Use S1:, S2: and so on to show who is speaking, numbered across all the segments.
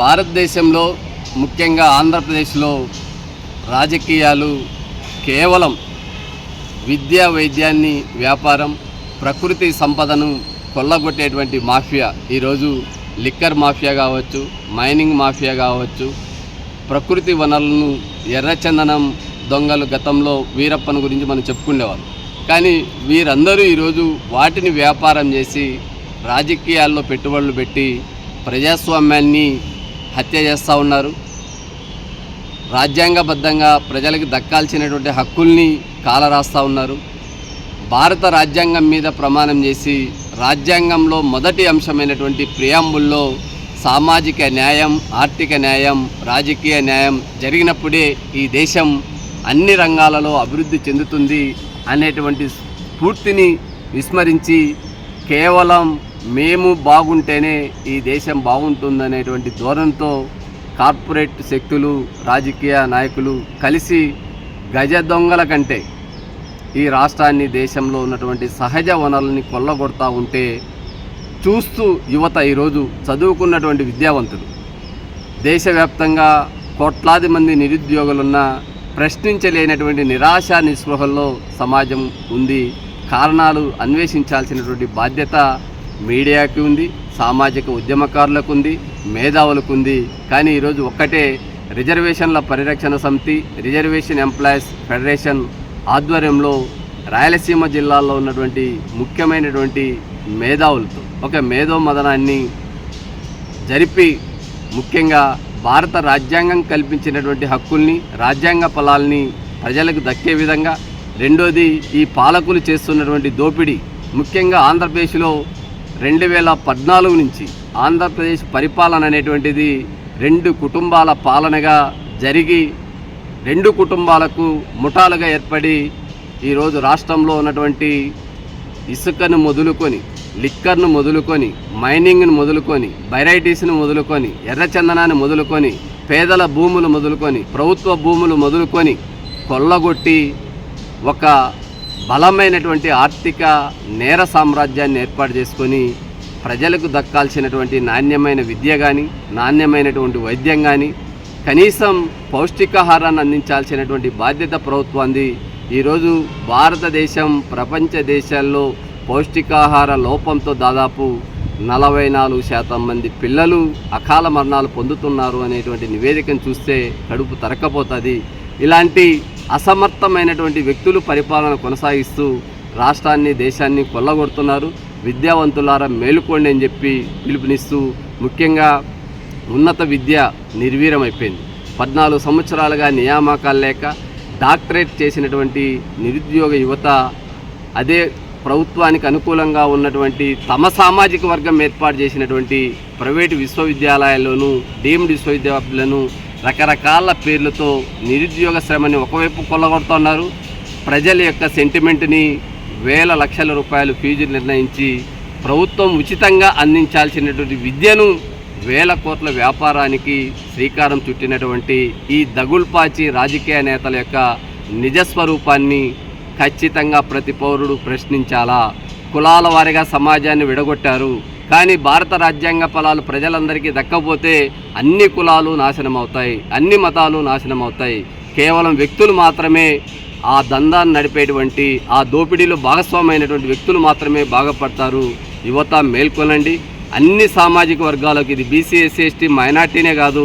S1: భారతదేశంలో ముఖ్యంగా ఆంధ్రప్రదేశ్లో రాజకీయాలు కేవలం విద్యా వైద్యాన్ని వ్యాపారం ప్రకృతి సంపదను కొల్లగొట్టేటువంటి మాఫియా ఈరోజు లిక్కర్ మాఫియా కావచ్చు మైనింగ్ మాఫియా కావచ్చు ప్రకృతి వనరులను ఎర్రచందనం దొంగలు గతంలో వీరప్పన్ గురించి మనం చెప్పుకునేవాళ్ళం. కానీ వీరందరూ ఈరోజు వాటిని వ్యాపారం చేసి రాజకీయాల్లో పెట్టుబడులు పెట్టి ప్రజాస్వామ్యాన్ని హత్య చేస్తూ ఉన్నారు. రాజ్యాంగబద్ధంగా ప్రజలకు దక్కాల్సినటువంటి హక్కుల్ని కాలరాస్తూ ఉన్నారు. భారత రాజ్యాంగం మీద ప్రమాణం చేసి రాజ్యాంగంలో మొదటి అంశమైనటువంటి ప్రియాంబుల్లో సామాజిక న్యాయం ఆర్థిక న్యాయం రాజకీయ న్యాయం జరిగినప్పుడే ఈ దేశం అన్ని రంగాలలో అభివృద్ధి చెందుతుంది అనేటువంటి స్ఫూర్తిని విస్మరించి కేవలం మేము బాగుంటేనే ఈ దేశం బాగుంటుందనేటువంటి ధోరణితో కార్పొరేట్ శక్తులు రాజకీయ నాయకులు కలిసి గజ దొంగల కంటే ఈ రాష్ట్రాన్ని దేశంలో ఉన్నటువంటి సహజ వనరుల్ని కొల్లగొడతా ఉంటే చూస్తూ యువత ఈరోజు చదువుకున్నటువంటి విద్యావంతులు. దేశవ్యాప్తంగా కోట్లాది మంది నిరుద్యోగులున్న ప్రశ్నించలేనటువంటి నిరాశ నిస్పృహల్లో సమాజం ఉంది. కారణాలు అన్వేషించాల్సినటువంటి బాధ్యత మీడియాకి ఉంది సామాజిక ఉద్యమకారులకు ఉంది మేధావులకు ఉంది కానీ ఈరోజు ఒక్కటే రిజర్వేషన్ల పరిరక్షణ సమితి రిజర్వేషన్ ఎంప్లాయీస్ ఫెడరేషన్ ఆధ్వర్యంలో రాయలసీమ జిల్లాలో ఉన్నటువంటి ముఖ్యమైనటువంటి మేధావులతో ఒక మేధో మదనాన్ని జరిపి ముఖ్యంగా భారత రాజ్యాంగం కల్పించినటువంటి హక్కుల్ని రాజ్యాంగ ఫలాల్ని ప్రజలకు దక్కే విధంగా రెండోది ఈ పాలకులు చేస్తున్నటువంటి దోపిడీ. ముఖ్యంగా ఆంధ్రప్రదేశ్లో రెండు వేల పద్నాలుగు నుంచి ఆంధ్రప్రదేశ్ పరిపాలన అనేటువంటిది రెండు కుటుంబాల పాలనగా జరిగి రెండు కుటుంబాలకు ముఠాలుగా ఏర్పడి ఈరోజు రాష్ట్రంలో ఉన్నటువంటి ఇసుకను మొదలుకొని లిక్కర్ను మొదలుకొని మైనింగ్ను మొదలుకొని బైరైటీస్ను మొదలుకొని ఎర్రచందనాన్ని మొదలుకొని పేదల భూములు మొదలుకొని ప్రభుత్వ భూములు మొదలుకొని కొల్లగొట్టి ఒక బలమైనటువంటి ఆర్థిక నేర సామ్రాజ్యాన్ని ఏర్పాటు చేసుకొని ప్రజలకు దక్కాల్సినటువంటి నాణ్యమైన విద్య కానీ నాణ్యమైనటువంటి వైద్యం కానీ కనీసం పౌష్టికాహారాన్ని అందించాల్సినటువంటి బాధ్యత ప్రభుత్వాన్ని ఈరోజు భారతదేశం ప్రపంచ దేశాల్లో పౌష్టికాహార లోపంతో దాదాపు నలభై నాలుగు శాతం మంది పిల్లలు అకాల మరణాలు పొందుతున్నారు అనేటువంటి నివేదికను చూస్తే కడుపు తరక్కపోతుంది. ఇలాంటి అసమర్థమైనటువంటి వ్యక్తులు పరిపాలన కొనసాగిస్తూ రాష్ట్రాన్ని దేశాన్ని కొల్లగొడుతున్నారు. విద్యావంతులారా మేలుకోండి అని చెప్పి పిలుపునిస్తూ ముఖ్యంగా ఉన్నత విద్య నిర్వీర్యమైపోయింది. పద్నాలుగు సంవత్సరాలుగా నియామకాలు లేక డాక్టరేట్ చేసినటువంటి నిరుద్యోగ యువత అదే ప్రభుత్వానికి అనుకూలంగా ఉన్నటువంటి తమ సామాజిక వర్గం ఏర్పాటు చేసినటువంటి ప్రైవేటు విశ్వవిద్యాలయాల్లోనూ డీమ్డ్ విశ్వవిద్యాలయాలను రకరకాల పేర్లతో నిరుద్యోగ శ్రమని ఒకవైపు కొల్లగొడుతున్నారు. ప్రజల యొక్క సెంటిమెంట్ని వేల లక్షల రూపాయలు ఫీజు నిర్ణయించి ప్రభుత్వం ఉచితంగా అందించాల్సినటువంటి విద్యను వేల కోట్ల వ్యాపారానికి శ్రీకారం చుట్టినటువంటి ఈ దగుల్పాచి రాజకీయ నేతల యొక్క నిజస్వరూపాన్ని ఖచ్చితంగా ప్రతి పౌరుడు ప్రశ్నించాలా? కులాల వారిగా సమాజాన్ని విడగొట్టారు. కానీ భారత రాజ్యాంగ ఫలాలు ప్రజలందరికీ దక్కపోతే అన్ని కులాలు నాశనం అవుతాయి అన్ని మతాలు నాశనం అవుతాయి కేవలం వ్యక్తులు మాత్రమే ఆ దందాన్ని నడిపేటువంటి ఆ దోపిడీలో భాగస్వామైనటువంటి వ్యక్తులు మాత్రమే బాగుపడతారు. యువత మేల్కొనండి. అన్ని సామాజిక వర్గాలకు ఇది బీసీ ఎస్సీ ఎస్టీ మైనార్టీనే కాదు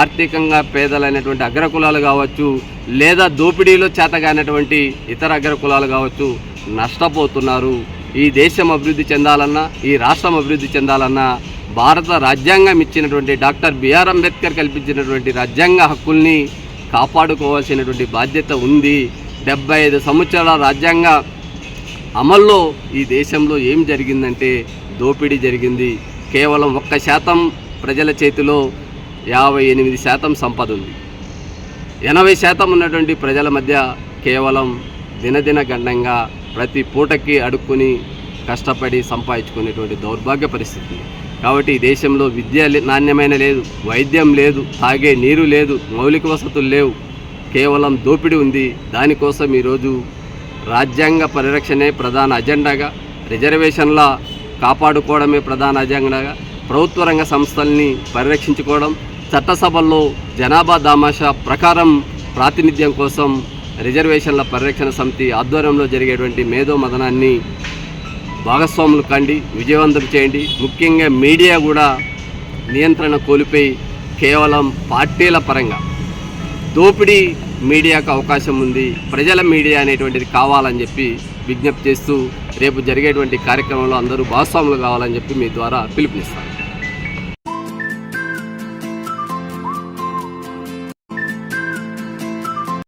S1: ఆర్థికంగా పేదలైనటువంటి అగ్రకులాలు కావచ్చు లేదా దోపిడీలో చేతగానటువంటి ఇతర అగ్రకులాలు కావచ్చు నష్టపోతున్నారు. ఈ దేశం అభివృద్ధి చెందాలన్నా ఈ రాష్ట్రం అభివృద్ధి చెందాలన్నా భారత రాజ్యాంగం ఇచ్చినటువంటి డాక్టర్ బిఆర్ అంబేద్కర్ కల్పించినటువంటి రాజ్యాంగ హక్కుల్ని కాపాడుకోవాల్సినటువంటి బాధ్యత ఉంది. డెబ్బై ఐదు సంవత్సరాల రాజ్యాంగ అమల్లో ఈ దేశంలో ఏం జరిగిందంటే దోపిడీ జరిగింది. కేవలం ఒక్క శాతం ప్రజల చేతిలో యాభై ఎనిమిది శాతం సంపద ఉంది. ఎనభై శాతం ఉన్నటువంటి ప్రజల మధ్య కేవలం దినదిన గండంగా ప్రతి పూటకి అడుక్కుని కష్టపడి సంపాదించుకునేటువంటి దౌర్భాగ్య పరిస్థితి. కాబట్టి ఈ దేశంలో విద్య నాణ్యమైన లేదు వైద్యం లేదు తాగే నీరు లేదు మౌలిక వసతులు లేవు కేవలం దోపిడీ ఉంది. దానికోసం ఈరోజు రాజ్యాంగ పరిరక్షణే ప్రధాన అజెండాగా రిజర్వేషన్ల కాపాడుకోవడమే ప్రధాన అజెండాగా ప్రభుత్వ రంగ సంస్థల్ని పరిరక్షించుకోవడం చట్టసభల్లో జనాభా దామాషా ప్రకారం ప్రాతినిధ్యం కోసం రిజర్వేషన్ల పరిరక్షణ సమితి ఆధ్వర్యంలో జరిగేటువంటి మేధో మదనాన్ని భాగస్వాములు కండి విజయవంతం చేయండి. ముఖ్యంగా మీడియా కూడా నియంత్రణ కోల్పోయి కేవలం పార్టీల పరంగా దోపిడీ మీడియాకు అవకాశం ఉంది. ప్రజల మీడియా అనేటువంటిది కావాలని చెప్పి విజ్ఞప్తి చేస్తూ రేపు జరిగేటువంటి కార్యక్రమంలో అందరూ భాగస్వాములు కావాలని చెప్పి మీ ద్వారా పిలుపునిస్తాను.